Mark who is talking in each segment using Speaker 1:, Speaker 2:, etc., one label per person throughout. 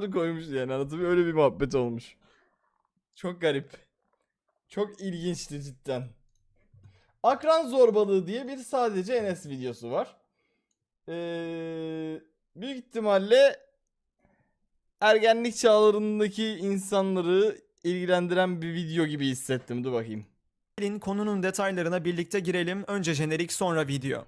Speaker 1: fotoğrafları koymuş yani anlatabiliyor öyle bir muhabbet olmuş. Çok garip. Çok ilginçti cidden. Akran zorbalığı diye bir sadece Enes videosu var. Ee, büyük ihtimalle ergenlik çağlarındaki insanları ilgilendiren bir video gibi hissettim. Dur bakayım.
Speaker 2: Gelin konunun detaylarına birlikte girelim. Önce jenerik sonra video.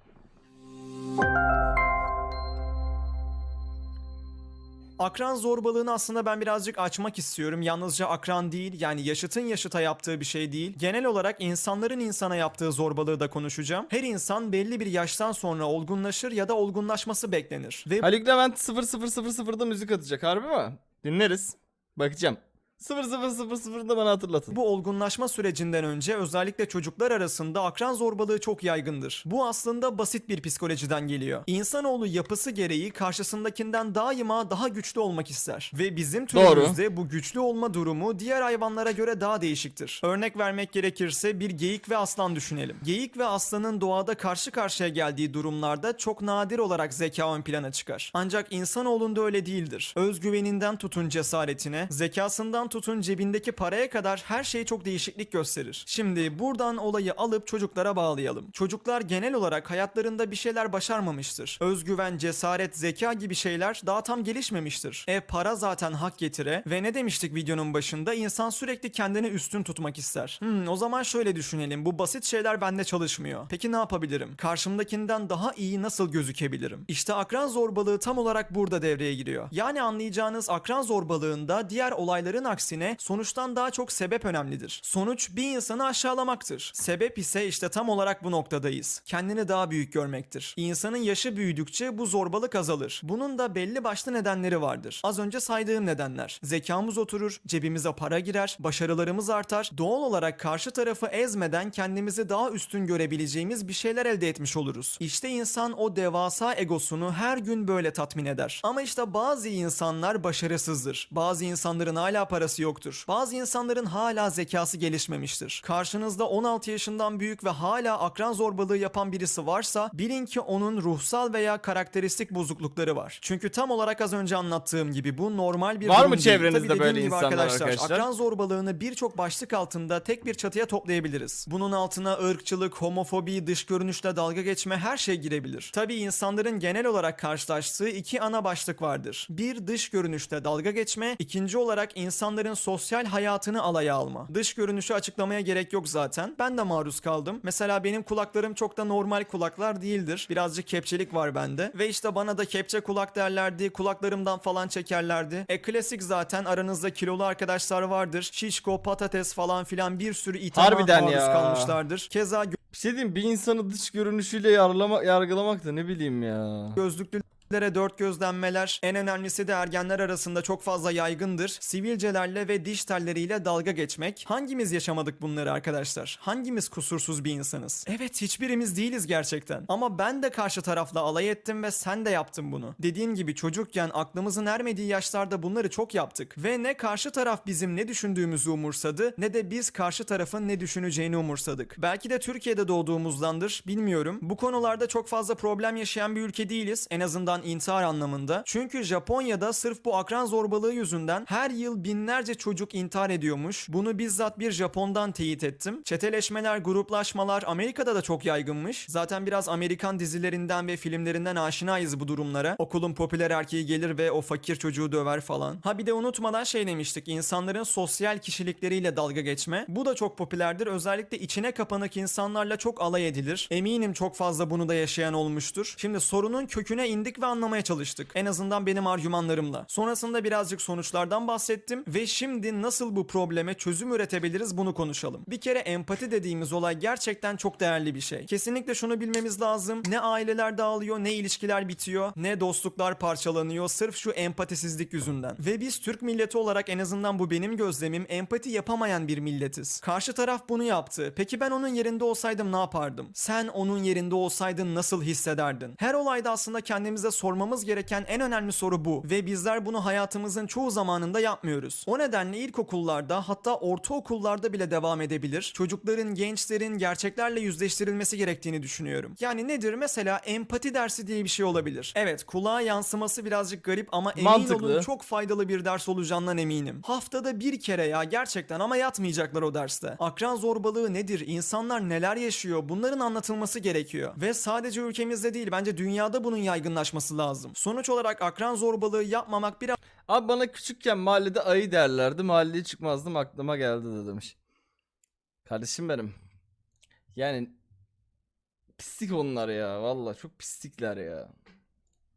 Speaker 2: Akran zorbalığını aslında ben birazcık açmak istiyorum. Yalnızca akran değil yani yaşıtın yaşıta yaptığı bir şey değil. Genel olarak insanların insana yaptığı zorbalığı da konuşacağım. Her insan belli bir yaştan sonra olgunlaşır ya da olgunlaşması beklenir. Ve
Speaker 1: Haluk Levent 0000'da müzik atacak harbi mi? Dinleriz. Bakacağım. 0000'da bana hatırlatın.
Speaker 2: Bu olgunlaşma sürecinden önce özellikle çocuklar arasında akran zorbalığı çok yaygındır. Bu aslında basit bir psikolojiden geliyor. İnsanoğlu yapısı gereği karşısındakinden daima daha güçlü olmak ister. Ve bizim
Speaker 1: Doğru.
Speaker 2: türümüzde bu güçlü olma durumu diğer hayvanlara göre daha değişiktir. Örnek vermek gerekirse bir geyik ve aslan düşünelim. Geyik ve aslanın doğada karşı karşıya geldiği durumlarda çok nadir olarak zeka ön plana çıkar. Ancak insanoğlunda öyle değildir. Özgüveninden tutun cesaretine, zekasından tutun cebindeki paraya kadar her şey çok değişiklik gösterir. Şimdi buradan olayı alıp çocuklara bağlayalım. Çocuklar genel olarak hayatlarında bir şeyler başarmamıştır. Özgüven, cesaret, zeka gibi şeyler daha tam gelişmemiştir. E para zaten hak getire ve ne demiştik videonun başında insan sürekli kendini üstün tutmak ister. Hmm, o zaman şöyle düşünelim. Bu basit şeyler bende çalışmıyor. Peki ne yapabilirim? Karşımdakinden daha iyi nasıl gözükebilirim? İşte akran zorbalığı tam olarak burada devreye giriyor. Yani anlayacağınız akran zorbalığında diğer olayların aksine sonuçtan daha çok sebep önemlidir. Sonuç bir insanı aşağılamaktır. Sebep ise işte tam olarak bu noktadayız. Kendini daha büyük görmektir. İnsanın yaşı büyüdükçe bu zorbalık azalır. Bunun da belli başlı nedenleri vardır. Az önce saydığım nedenler. Zekamız oturur, cebimize para girer, başarılarımız artar. Doğal olarak karşı tarafı ezmeden kendimizi daha üstün görebileceğimiz bir şeyler elde etmiş oluruz. İşte insan o devasa egosunu her gün böyle tatmin eder. Ama işte bazı insanlar başarısızdır. Bazı insanların hala parası yoktur. Bazı insanların hala zekası gelişmemiştir. Karşınızda 16 yaşından büyük ve hala akran zorbalığı yapan birisi varsa bilin ki onun ruhsal veya karakteristik bozuklukları var. Çünkü tam olarak az önce anlattığım gibi bu normal bir
Speaker 1: Var
Speaker 2: durum
Speaker 1: mı
Speaker 2: değil.
Speaker 1: çevrenizde
Speaker 2: Tabii
Speaker 1: böyle insanlar
Speaker 2: arkadaşlar,
Speaker 1: arkadaşlar?
Speaker 2: Akran zorbalığını birçok başlık altında tek bir çatıya toplayabiliriz. Bunun altına ırkçılık, homofobi, dış görünüşle dalga geçme her şey girebilir. Tabii insanların genel olarak karşılaştığı iki ana başlık vardır. Bir dış görünüşle dalga geçme, ikinci olarak insanların sosyal hayatını alaya alma. Dış görünüşü açıklamaya gerek yok zaten. Ben de maruz kaldım. Mesela benim kulaklarım çok da normal kulaklar değildir. Birazcık kepçelik var bende. Ve işte bana da kepçe kulak derlerdi. Kulaklarımdan falan çekerlerdi. E klasik zaten aranızda kilolu arkadaşlar vardır. Şişko, patates falan filan bir sürü ithama
Speaker 1: Harbiden
Speaker 2: maruz
Speaker 1: ya.
Speaker 2: kalmışlardır. Keza
Speaker 1: Bir şey diyeyim bir insanı dış görünüşüyle yarlama, yargılamak da ne bileyim ya.
Speaker 2: Gözlüklülere dört gözlenmeler, en önemlisi de ergenler arasında çok fazla yaygındır. Sivilcelerle ve diş telleriyle dalga geçmek. Hangimiz yaşamadık bunları arkadaşlar? Hangimiz kusursuz bir insanız? Evet hiçbirimiz değiliz gerçekten. Ama ben de karşı tarafla alay ettim ve sen de yaptın bunu. Dediğim gibi çocukken aklımızın ermediği yaşlarda bunları çok yaptık. Ve ne karşı taraf bizim ne düşündüğümüzü umursadı ne de biz karşı tarafın ne düşüneceğini umursadık. Belki de Türkiye'de doğduğumuzdandır bilmiyorum. Bu konularda çok fazla problem yaşayan bir ülke değiliz. En azından intihar anlamında. Çünkü Japonya'da sırf bu akran zorbalığı yüzünden her yıl binlerce çocuk intihar ediyormuş. Bunu bizzat bir Japon'dan teyit ettim. Çeteleşmeler, gruplaşmalar Amerika'da da çok yaygınmış. Zaten biraz Amerikan dizilerinden ve filmlerinden aşinayız bu durumlara. Okulun popüler erkeği gelir ve o fakir çocuğu döver falan. Ha bir de unutmadan şey demiştik. insanların sosyal kişilikleriyle dalga geçme. Bu da çok popülerdir. Özellikle içine kapanık insanlarla çok alay edilir. Eminim çok fazla bunu da yaşayan olmuştur. Şimdi sorunun köküne indik ve anlamaya çalıştık. En azından benim argümanlarımla. Sonrasında birazcık sonuçlardan bahsettim ve şimdi nasıl bu probleme çözüm üretebiliriz bunu konuşalım. Bir kere empati dediğimiz olay gerçekten çok değerli bir şey. Kesinlikle şunu bilmemiz lazım. Ne aileler dağılıyor, ne ilişkiler bitiyor, ne dostluklar parçalanıyor sırf şu empatisizlik yüzünden. Ve biz Türk milleti olarak en azından bu benim gözlemim empati yapamayan bir milletiz. Karşı taraf bunu yaptı. Peki ben onun yerinde olsaydım ne yapardım? Sen onun yerinde olsaydın nasıl hissederdin? Her olayda aslında kendimize sormamız gereken en önemli soru bu ve bizler bunu hayatımızın çoğu zamanında yapmıyoruz. O nedenle ilkokullarda hatta ortaokullarda bile devam edebilir. Çocukların, gençlerin gerçeklerle yüzleştirilmesi gerektiğini düşünüyorum. Yani nedir? Mesela empati dersi diye bir şey olabilir. Evet, kulağa yansıması birazcık garip ama emin
Speaker 1: Mantıklı.
Speaker 2: olun çok faydalı bir ders olacağından eminim. Haftada bir kere ya gerçekten ama yatmayacaklar o derste. Akran zorbalığı nedir? İnsanlar neler yaşıyor? Bunların anlatılması gerekiyor. Ve sadece ülkemizde değil bence dünyada bunun yaygınlaşması lazım. Sonuç olarak akran zorbalığı yapmamak biraz
Speaker 1: Abi bana küçükken mahallede ayı derlerdi. Mahalleye çıkmazdım aklıma geldi de demiş. Kardeşim benim. Yani pislik onlar ya. Valla çok pislikler ya.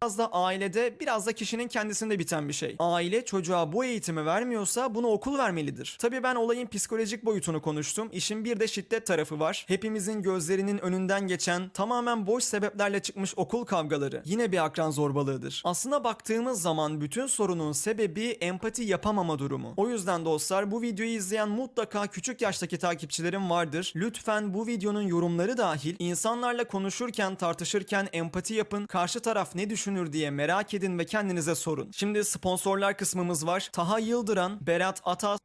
Speaker 2: Biraz da ailede biraz da kişinin kendisinde biten bir şey. Aile çocuğa bu eğitimi vermiyorsa bunu okul vermelidir. Tabii ben olayın psikolojik boyutunu konuştum. İşin bir de şiddet tarafı var. Hepimizin gözlerinin önünden geçen tamamen boş sebeplerle çıkmış okul kavgaları yine bir akran zorbalığıdır. Aslına baktığımız zaman bütün sorunun sebebi empati yapamama durumu. O yüzden dostlar bu videoyu izleyen mutlaka küçük yaştaki takipçilerim vardır. Lütfen bu videonun yorumları dahil insanlarla konuşurken tartışırken empati yapın. Karşı taraf ne düşünür diye merak edin ve kendinize sorun. Şimdi sponsorlar kısmımız var. Taha Yıldıran, Berat Atas,